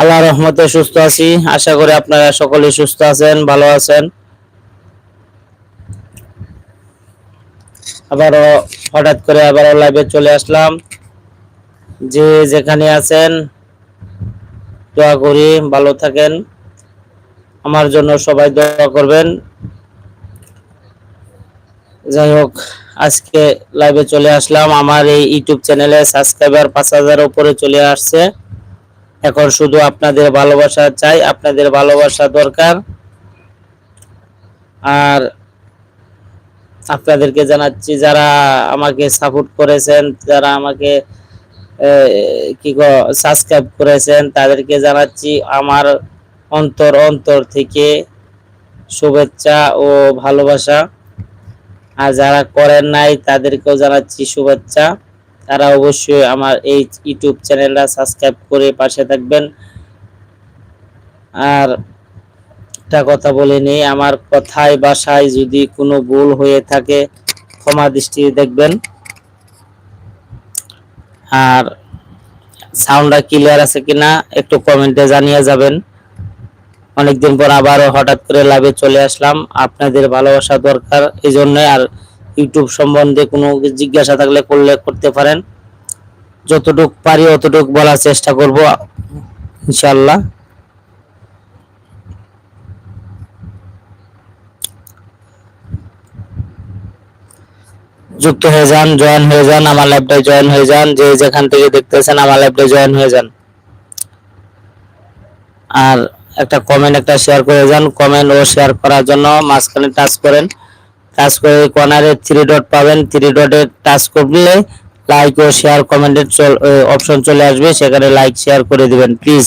আল্লাহ রহমতে সুস্থ আছি। আশা করি আপনারা সকলে সুস্থ আছেন, ভালো আছেন। আবারও হঠাৎ করে আবারও লাইভে চলে আসলাম। যে যেখানে আছেন, দোয়া করি, ভালো থাকেন। আমার জন্য সবাই দোয়া করবেন। যাই হোক, আজকে লাইভে চলে আসলাম। আমার এই ইউটিউব চ্যানেলে সাবস্ক্রাইবার পাঁচ হাজার উপরে চলে আসছে। এখন শুধু আপনাদের ভালোবাসা চাই, আপনাদের ভালোবাসা দরকার। আর আপনাদেরকে জানাচ্ছি, যারা আমাকে সাপোর্ট করেছেন, যারা আমাকে কি সাবস্ক্রাইব করেছেন, তাদেরকে জানাচ্ছি, আমার অন্তর অন্তর থেকে শুভেচ্ছা ও ভালোবাসা। আর যারা করেন নাই, তাদেরকেও জানাচ্ছি শুভেচ্ছা। তারা অবশ্যই আমার এই ইউটিউব চ্যানেলটা সাবস্ক্রাইব করে পাশে থাকবেন। আর একটা কথা বলে নেই, আমার কথায় বাসায় যদি কোনো ভুল হয়ে থাকে, ক্ষমা দৃষ্টি দেখবেন। আর সাউন্ডটা ক্লিয়ার আছে কিনা, একটু কমেন্টে জানিয়ে যাবেন। অনেকদিন পর আবারও হঠাৎ করে লাইভে চলে আসলাম। আপনাদের ভালোবাসা দরকার এই জন্য আর ইউটিউব সম্বন্ধে কোনো জিজ্ঞাসা থাকলে করলে করতে পারেন। যতটুক পারি অতটুক বলার চেষ্টা করব ইনশাল্লাহ যুক্ত হয়ে যান, জয়েন হয়ে যান, আমার লাইভটায় জয়েন হয়ে যান, যে যেখান থেকে দেখতেছেন আমার লাইভটায় জয়েন হয়ে যান। আর একটা কমেন্ট একটা শেয়ার করে যান। কমেন্ট ও শেয়ার করার জন্য মাঝখানে টাচ করেন। টাচ করে কর্নারে থ্রি ডট পাবেন। থ্রি ডটে টাচ করলে লাইক ও শেয়ার কমেন্টের অপশন চলে আসবে। সেখানে লাইক শেয়ার করে দিবেন প্লিজ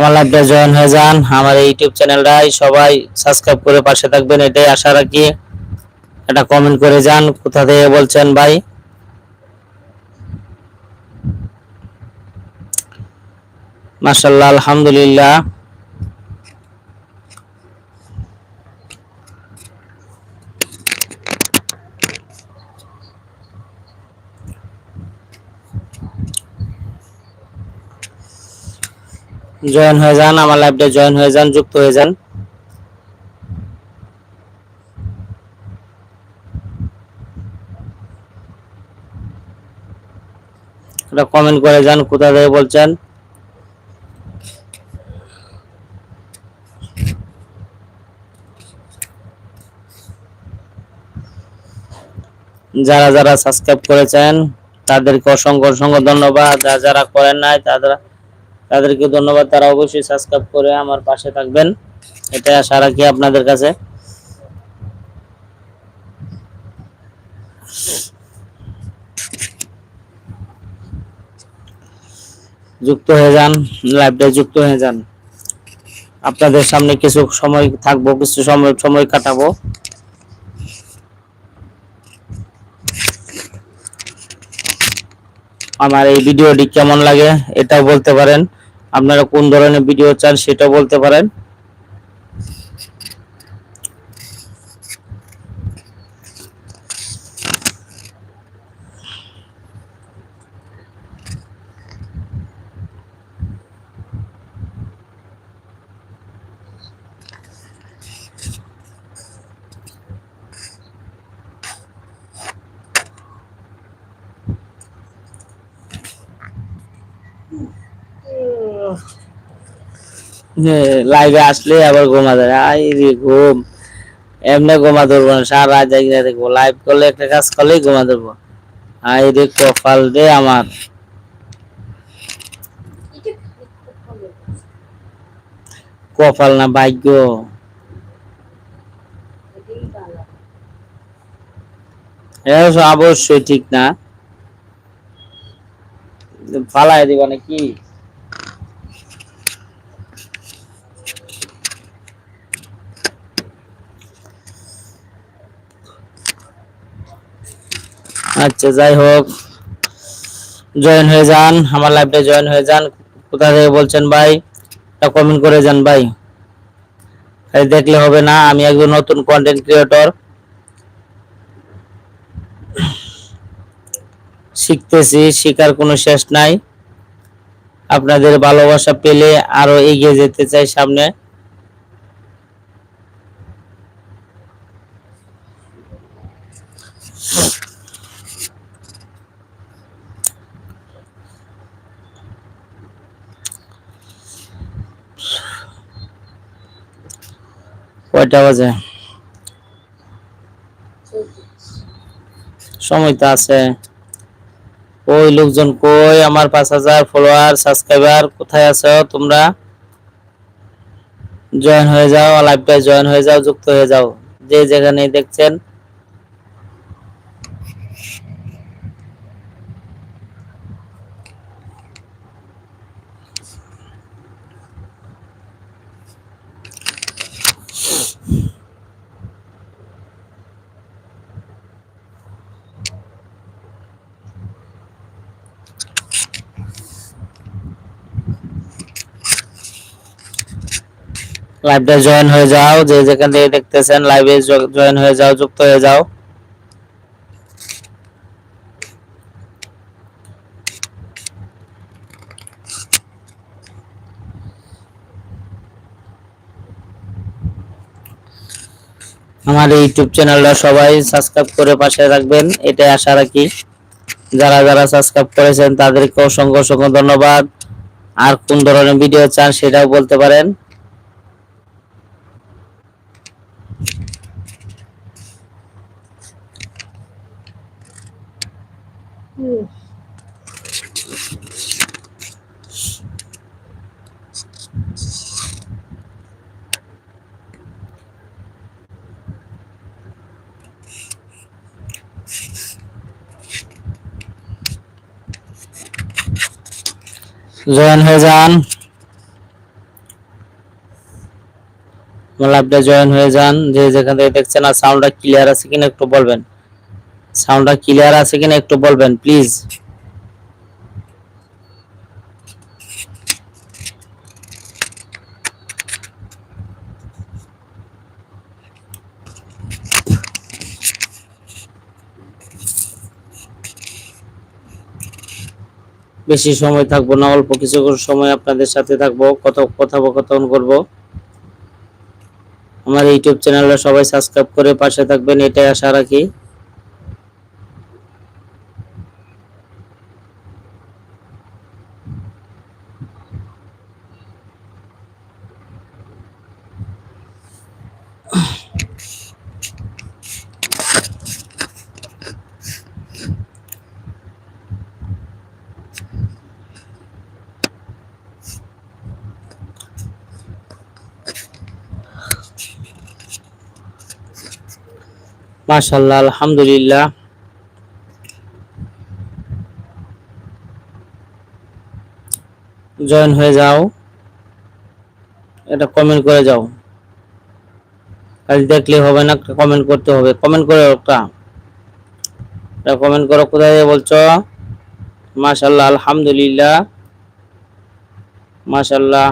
আমার লাগবে জয়েন হয়ে যান। আমার এই ইউটিউব চ্যানেলটাই সবাই সাবস্ক্রাইব করে পাশে থাকবেন, এটাই আশা রাখি। এটা কমেন্ট করে যান, কোথা থেকে বলছেন ভাই? মাসাল্লাহ আলহামদুলিল্লাহ। জয়েন হয়ে যান, আমার লাইভটা জয়েন হয়ে যান, যুক্ত হয়ে যান। কমেন্ট করে যান, কোথা থেকে বলছেন? যারা যারা সাবস্ক্রাইব করেছেন, তাদেরকে অসংখ্য অসংখ্য ধন্যবাদ। যারা যারা করেন নাই, তারা তাদেরকে ধন্যবাদ। তারা অবশ্যই সাবস্ক্রাইব করে আমার পাশে থাকবেন। এটাই আশা রাখি আপনাদের কাছে। যুক্ত হয়ে যান লাইভটা যুক্ত হয়ে যান। আপনাদের সামনে কিছু সময় থাকব, কিছু সময় সময় কাটাবো। আমার এই ভিডিওটি কেমন লাগে এটাও বলতে পারেন। আপনারা কোন ধরনের ভিডিও চান সেটা বলতে পারেন। লাইভে আসলে আবার ঘুমা যায় আই রে ঘুম। এমনি ঘুমা ধরবো না। সারা রাত জাগিয়ে দেখব। লাইভ করলে একটা কাজ করলেই ঘুমা ধরবো। আই রে কপাল আমার। কপাল না ভাগ্য। অবশ্যই ঠিক না। ফালাই দিবা নাকি? আচ্ছা যাই হোক। জয়েন হয়ে যান, আমার লাইভে জয়েন হয়ে যান। কোথা থেকে বলছেন ভাই? কমেন্ট করে যান ভাই। খালি দেখলে হবে না, আমি একজন নতুন কন্টেন্ট ক্রিয়েটর শিখতেছি, শেখার কোনো শেষ নাই। আপনাদের ভালোবাসা পেলে আরও এগিয়ে যেতে চাই সামনে। কয়টা বাজে? সময় তো আছে। ওই লোকজন কই? আমার পাঁচ হাজার ফলোয়ার সাবস্ক্রাইবার কোথায় আছো তোমরা? জয়েন হয়ে যাও লাইভটায় জয়েন হয়ে যাও, যুক্ত হয়ে যাও। যে যেখানে দেখছেন লাইভটা জয়েন হয়ে যাও যে যেখান থেকে দেখতেছেন লাইভে জয়েন হয়ে যাও যুক্ত হয়ে যাও আমার ইউটিউব চ্যানেলটা সবাই সাবস্ক্রাইব করে পাশে রাখবেন এটাই আশা রাখি। যারা যারা সাবস্ক্রাইব করেছেন, তাদেরকে অসংখ্য অসংখ্য ধন্যবাদ। আর কোন ধরনের ভিডিও চান সেটাও বলতে পারেন। জয়েন হয়ে যান। লাইভটা জয়েন হয়ে যান। যে যেখান থেকে দেখছেন আর সাউন্ডটা ক্লিয়ার আছে কিনা একটু বলবেন। সাউন্ডটা ক্লিয়ার আছে কিনা একটু বলবেন প্লিজ বেশি সময় থাকব না, অল্প কিছু সময় আপনাদের সাথে থাকব, কত কথোপকথন করব। আমার ইউটিউব চ্যানেলটা সবাই সাবস্ক্রাইব করে পাশে থাকবেন, এটাই আশা রাখি। মাশাল্লাহ আলহামদুলিল্লাহ। জয়েন হয়ে যাও। এটা কমেন্ট করে যাও। খালি দেখলে হবে না কমেন্ট করতে হবে। কমেন্ট করে একটা। কমেন্ট করো, কোথায় বলছো? মাশাল্লাহ আলহামদুলিল্লাহ। মাশাল্লাহ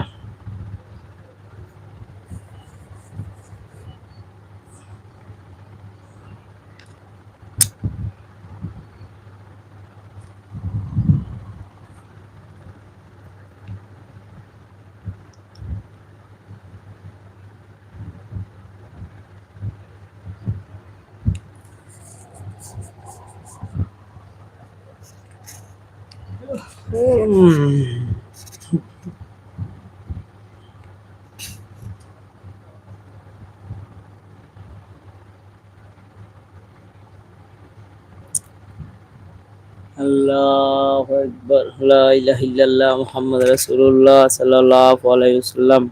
আল্লাহ আকবার লা ইলাহা ইল্লাল্লাহ মুহাম্মদ রাসূলুল্লাহ সাল্লাল্লাহু আলাইহি ওয়াসাল্লাম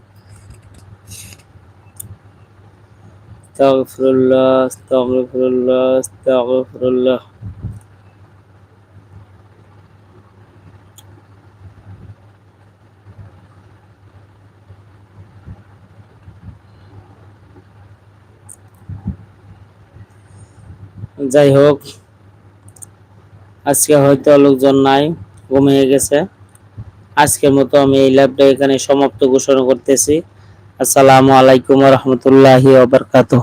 আস্তাগফিরুল্লাহ আস্তাগফিরুল্লাহ আস্তাগফিরুল্লাহ যাই হোক আজকে হয়তো লোকজন নাই, ঘুমিয়ে গেছে। আজকের মতো আমি এই ল্যাবটা এখানে সমাপ্ত ঘোষণা করতেছি। আসসালামু আলাইকুম রহমতুল্লাহি ওবরকাতুহ